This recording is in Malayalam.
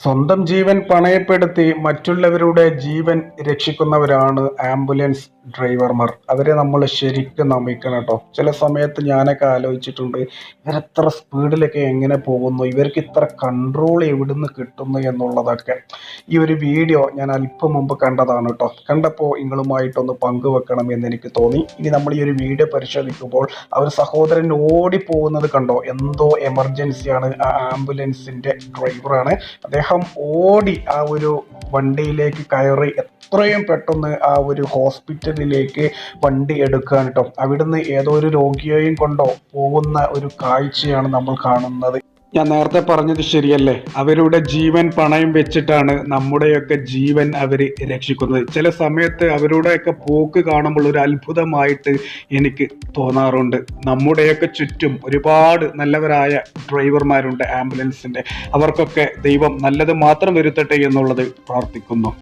സ്വന്തം ജീവൻ പണയപ്പെടുത്തി മറ്റുള്ളവരുടെ ജീവൻ രക്ഷിക്കുന്നവരാണ് ആംബുലൻസ്. ഡ്രൈവർമാർ അവരെ നമ്മൾ ശരിക്കും നമിക്കണം കേട്ടോ ചില സമയത്ത് ഞാനൊക്കെ ആലോചിച്ചിട്ടുണ്ട് ഇവരെത്ര സ്പീഡിലൊക്കെ എങ്ങനെ പോകുന്നു ഇവർക്ക് ഇത്ര കൺട്രോൾ എവിടുന്ന് കിട്ടുന്നു എന്നുള്ളതൊക്കെ. ഈ ഒരു വീഡിയോ ഞാൻ അല്പം മുമ്പ് കണ്ടതാണ് കേട്ടോ കണ്ടപ്പോൾ നിങ്ങളുമായിട്ടൊന്ന് പങ്കുവെക്കണം എന്ന് എനിക്ക് തോന്നി. ഇനി നമ്മൾ ഈ ഒരു വീഡിയോ പരിശോധിക്കുമ്പോൾ അവർ സഹോദരൻ ഓടിപ്പോകുന്നത് കണ്ടോ? എന്തോ എമർജൻസിയാണ് ആ ആംബുലൻസിന്റെ ഡ്രൈവറാണ് അദ്ദേഹം ഓടി ആ ഒരു വണ്ടിയിലേക്ക് കയറി എത്രയും പെട്ടെന്ന് ആ ഒരു ഹോസ്പിറ്റലിലേക്ക് വണ്ടി എടുക്കുകയാണ് കേട്ടോ അവിടുന്ന് ഏതോ ഒരു രോഗിയെയും കൊണ്ടോ പോകുന്ന ഒരു കാഴ്ചയാണ് നമ്മൾ കാണുന്നത്. ഞാൻ നേരത്തെ പറഞ്ഞത് ശരിയല്ലേ? അവരുടെ ജീവൻ പണയം വെച്ചിട്ടാണ് നമ്മുടെയൊക്കെ ജീവൻ അവർ രക്ഷിക്കുന്നത്. ചില സമയത്ത് അവരുടെയൊക്കെ പോക്ക് കാണുമ്പോൾ ഒരു അത്ഭുതമായിട്ട് എനിക്ക് തോന്നാറുണ്ട്. നമ്മുടെയൊക്കെ ചുറ്റും ഒരുപാട് നല്ലവരായ ഡ്രൈവർമാരുണ്ട് ആംബുലൻസിന്റെ. അവർക്കൊക്കെ ദൈവം നല്ലത് മാത്രം വരുത്തട്ടെ എന്നുള്ളത് പ്രാർത്ഥിക്കുന്നു.